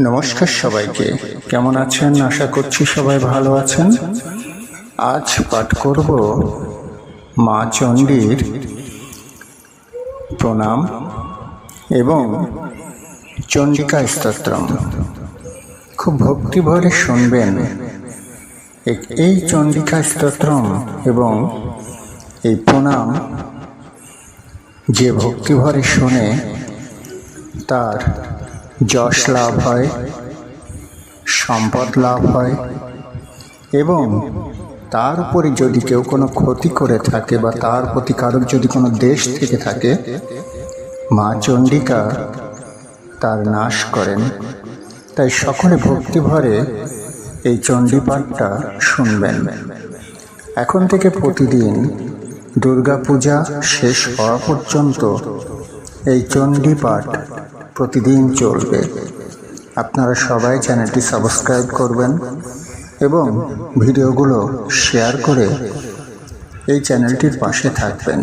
নমস্কার সবাইকে। কেমন আছেন? আশা করছি সবাই ভালো আছেন। আজ পাঠ করব মা চণ্ডীর প্রণাম এবং চণ্ডিকা স্তোত্রম। খুব ভক্তি ভরে শুনবেন এই চণ্ডিকা স্তোত্রম এবং এই প্রণাম যে ভক্তিভরে শোনে তার যশ লাভ হয়, সম্পদ লাভ হয় এবং তার উপরে যদি কেউ কোনো ক্ষতি করে থাকে বা তার প্রতি কারোর যদি কোনো দেশ থেকে থাকে, মা চণ্ডিকা তার নাশ করেন। তাই সকলে ভক্তি ভরে এই চণ্ডীপাঠটা শুনবেন। এখন থেকে প্রতিদিন দুর্গাপূজা শেষ হওয়া পর্যন্ত এই চণ্ডী পাঠ প্রতিদিন চলবে। আপনারা সবাই চ্যানেলটি সাবস্ক্রাইব করবেন এবং ভিডিওগুলো শেয়ার করে এই চ্যানেলটির পাশে থাকবেন।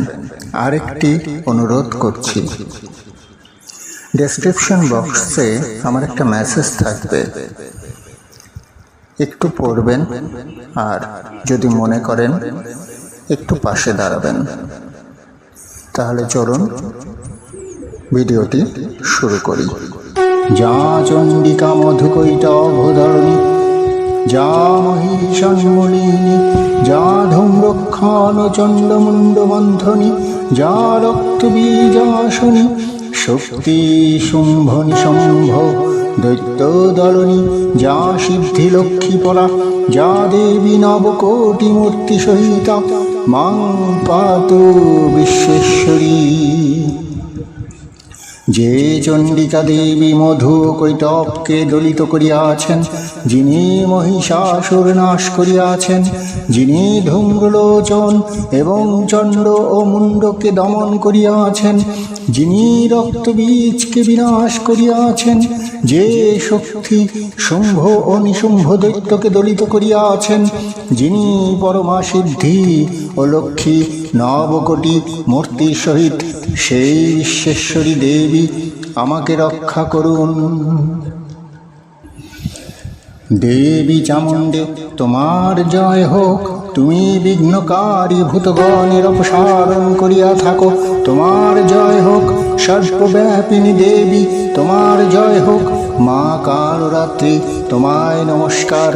আরেকটি অনুরোধ করছি। ডেসক্রিপশন বক্সে আমার একটা মেসেজ থাকবে। একটু পড়বেন আর যদি মনে করেন, একটু পাশে দাঁড়াবেন। তাহলে চলুন ভিডিওটি শুরু করি। যা চণ্ডিকা মধুকৈট ভূধরণী যা মহিষন্মলিনী, যা ধূম্রক্ষণ চণ্ডমুণ্ড বন্ধনী যা রক্ত বীজাসনী শক্তি শুম্ভনি দৈত্য দলনী যা সিদ্ধি লক্ষ্মী পরা যা দেবী নবকোটি মূর্তি সহিতা, মাং পাতু বিশ্বেশ্বরী। যে চণ্ডিকা দেবী মধু কৈটবকে দলিত করিয়াছেন, যিনি মহিষাসুর নাশ করিয়াছেন, যিনি ধূম্রলোচন এবং চণ্ড ও মুণ্ডকে দমন করিয়াছেন, যিনি রক্তবীজকে বিনাশ করিয়াছেন যে শক্তি শুম্ভ ও নিশুম্ভ দৈত্যকে দলিত করিয়া আছেন যিনি পরমা সিদ্ধি ও লক্ষ্মী নবকোটি মূর্তির সহিত সেই বিশ্বেশ্বরী দেবী আমাকে রক্ষা করুন। দেবী চামুণ্ডে, তোমার জয় হোক। তুমি বিঘ্নকারী ভূতগণের অপসারণ করিয়া থাকো। তোমার জয় হোক সর্বব্যাপিনী দেবী। তোমার জয় হোক, মা কালরাত্রি। তোমায় নমস্কার।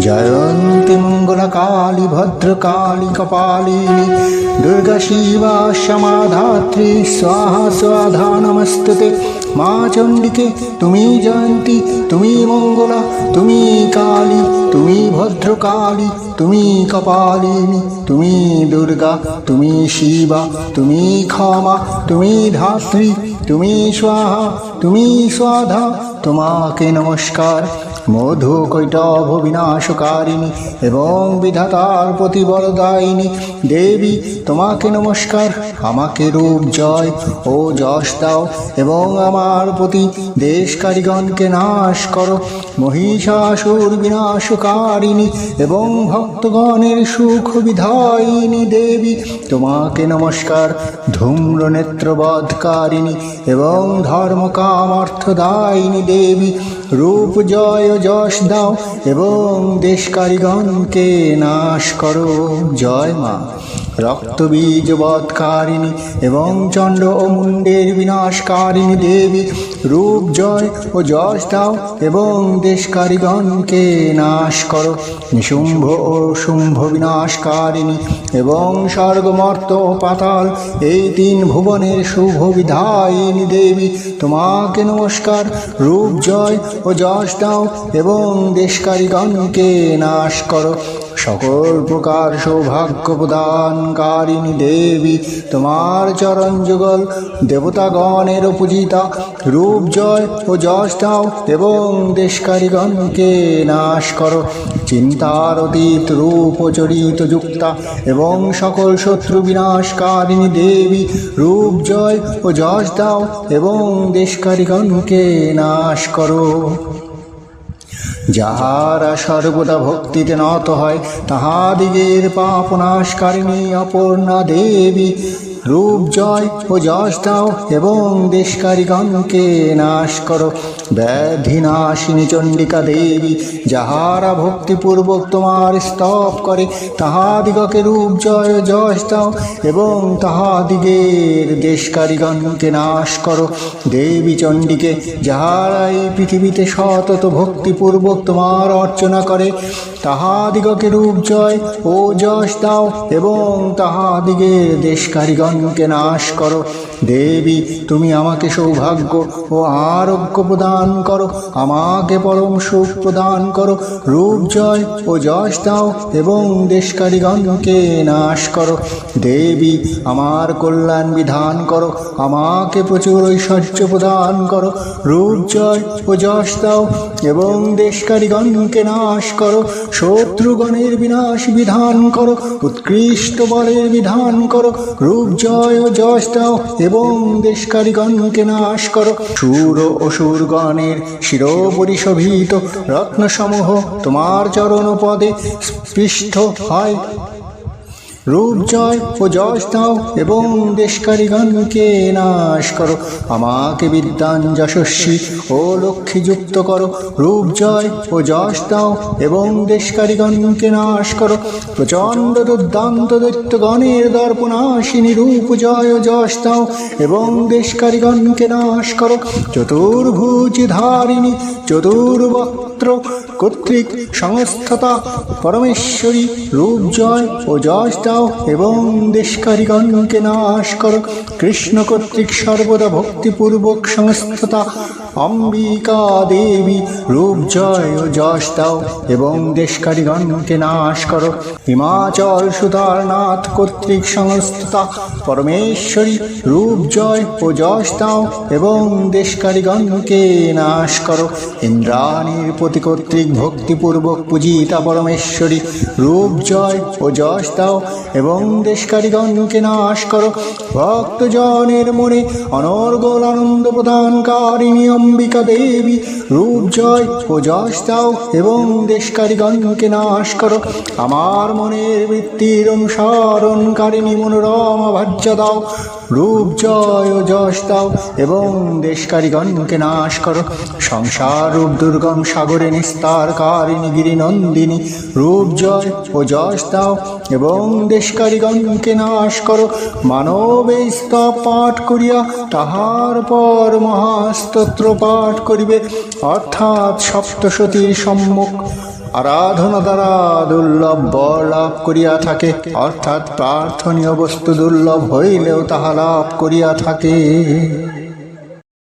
জয়ন্তী মঙ্গলা কালী ভদ্রকালী কপালিনী দুর্গা শিবা সমাধাত্রী, স্বাহা, স্বাধা, নমস্তুতে। মা চণ্ডিকে তুমি জয়ন্তী, তুমি মঙ্গলা, তুমি কালী, তুমি ভদ্রকালী, তুমি কপালিনী, তুমি দুর্গা, তুমি শিবা, তুমি ক্ষমা, তুমি ধাত্রী, তুমি স্বাহা, তুমি স্বাধা, তোমাকে নমস্কার। মধু কৈটভ বিনাশকারিণী এবং বিধাতার প্রতি বরদায়িনী দেবী, তোমাকে নমস্কার, আমাকে রূপ জয় ও যশ দাও এবং আমার প্রতি দেশকারীগণকে নাশ করো। মহিষাসুর বিনাশকারিণী এবং ভক্তগণের সুখ বিধায়িনী দেবী, তোমাকে নমস্কার ধূম্র নেত্রবধকারিণী এবং ধর্মকাম অর্থদায়িনী দেবী, রূপ জয় যশ দাও এবং দেশকারীগণকে নাশ করো। জয় মা। রক্তবীজ বধকারিণী এবং চণ্ড ও মুণ্ডের বিনাশকারিণী দেবী, রূপ, জয় ও যশ দাও এবং দেশকারীগণকে নাশ করো। নিশুম্ভ ও শুম্ভ বিনাশকারিণী এবং স্বর্গমর্ত পাতাল, এই তিন ভুবনের শুভ বিধায়িনী দেবী, তোমাকে নমস্কার, রূপ, জয় ও যশ দাও এবং দেশকারীগণকে নাশ করো। সকল প্রকার সৌভাগ্য প্রদানকারিণী দেবী, তোমার চরণ যুগল দেবতাগণের পূজিতা, রূপ জয় ও যশ দাও এবং দেশকারীগণকে নাশ করো। চিন্তার অতীত রূপ চরিত যুক্তা এবং সকল শত্রু বিনাশকারিণী দেবী, রূপ জয় ও যশ দাও এবং দেশকারীগণকে নাশ করো। যাহারা সর্বদা ভক্তিতে নত হয় তাহাদিগের পাপ নাশকারিণী অপর্ণা দেবী। রূপ জয় ও যশ দাও এবং দেশকারীগণকে নাশ করো। ব্যাধি নাশিনী চণ্ডিকা দেবী, যাহারা ভক্তিপূর্বক তোমার স্তব করে, তাহাদিগকে রূপ জয় ও যশ দাও এবং তাহাদিগের দেশকারীগণকে নাশ করো। দেবী চণ্ডীকে, যাহারা এই পৃথিবীতে সতত ভক্তিপূর্বক তোমার অর্চনা করে, তাহাদিগকে রূপ জয় ও যশ দাও এবং তাহাদিগের দেশকারীগণকে নাশ করো। দেবী, তুমি আমাকে সৌভাগ্য ও আরোগ্য প্রদান করো। আমাকে পরম সুখ প্রদান করো। রূপ জয় ও যশ দাও এবং দেশকারীগণকে নাশ করো। দেবী, আমার কল্যাণ বিধান করো। আমাকে প্রচুর ঐশ্বর্য প্রদান করো। রূপ জয় ও যশ দাও এবং দেশকারীগণকে নাশ করো। শত্রুগণের বিনাশ বিধান করো। উৎকৃষ্ট বলের বিধান করো। রূপ জয় ও জয় দাও এবং দেশকারীগণকে নাশ কর। সুর ও অসুরগণের শিরোপরিশোভিত রত্নসমূহ তোমার চরণ পদে স্পৃষ্ট হয়। রূপ জয় ও যশ দাও এবং দেশকারীগণকে নাশ করো। আমাকে বিদ্যান যশস্বী ও লক্ষ্মীযুক্ত করো। রূপ জয় ও যশ দাও এবং দেশকারীগণকে নাশ করো। প্রচণ্ড দুর্দান্ত দৈত্যগণের দর্পণাসিনী রূপ জয় ও যশ দাও এবং দেশকারীগণকে নাশ করো। চতুর্ভুজ ধারিণী, চতুর্বক্ত্র কর্তৃক সংস্থতা পরমেশ্বরী, রূপ জয় ও যশ দাও এবং দেশকারীগণকে নাশ করো। কৃষ্ণ কর্তৃক সর্বদা ভক্তিপূর্বক সংস্থতা অম্বিকা দেবী, রূপ জয় ও যশ দাও এবং দেশকারীগণকে নাশ করো। হিমাচল সুতারনাথ কর্তৃক সংস্থতা, পরমেশ্বরী, রূপ জয় ও যশ দাও এবং দেশকারীগণকে নাশ করো। ইন্দ্রাণীর প্রতি কর্তৃক ভক্তিপূর্বক পূজিতা পরমেশ্বরী, রূপ জয় ও যশ দাও এবং দেশকারীগণকে নাশ করো। ভক্তজনের মনে অনর্গল আনন্দ প্রদানকারিণী অম্বিকা দেবী, রূপ জয় ও যশ দাও এবং দেশকারীগণকে নাশ করো। আমার মনের বৃত্তির অনুসরণকারিণী মনোরমা ভাজ্য দাও, রূপ জয় ও যশ দাও এবং দেশকারীগণকে নাশ করো। সংসার রূপ দুর্গম সাগরে নিস্তার কারিণী গিরিনন্দিনী, রূপ জয় ও যশ দাও এবং দেশকারীগণকে নাশ করো। মানবে পাঠ করিয়া তাহার পর মহাস্তোত্র পাঠ করিবে, অর্থাৎ সপ্তশতীর সম্মুখ। আরাধনা দ্বারা দুর্লভ বর লাভ করিয়া থাকে, অর্থাৎ প্রার্থনীয় বস্তু দুর্লভ হইলেও তাহা লাভ করিয়া থাকে।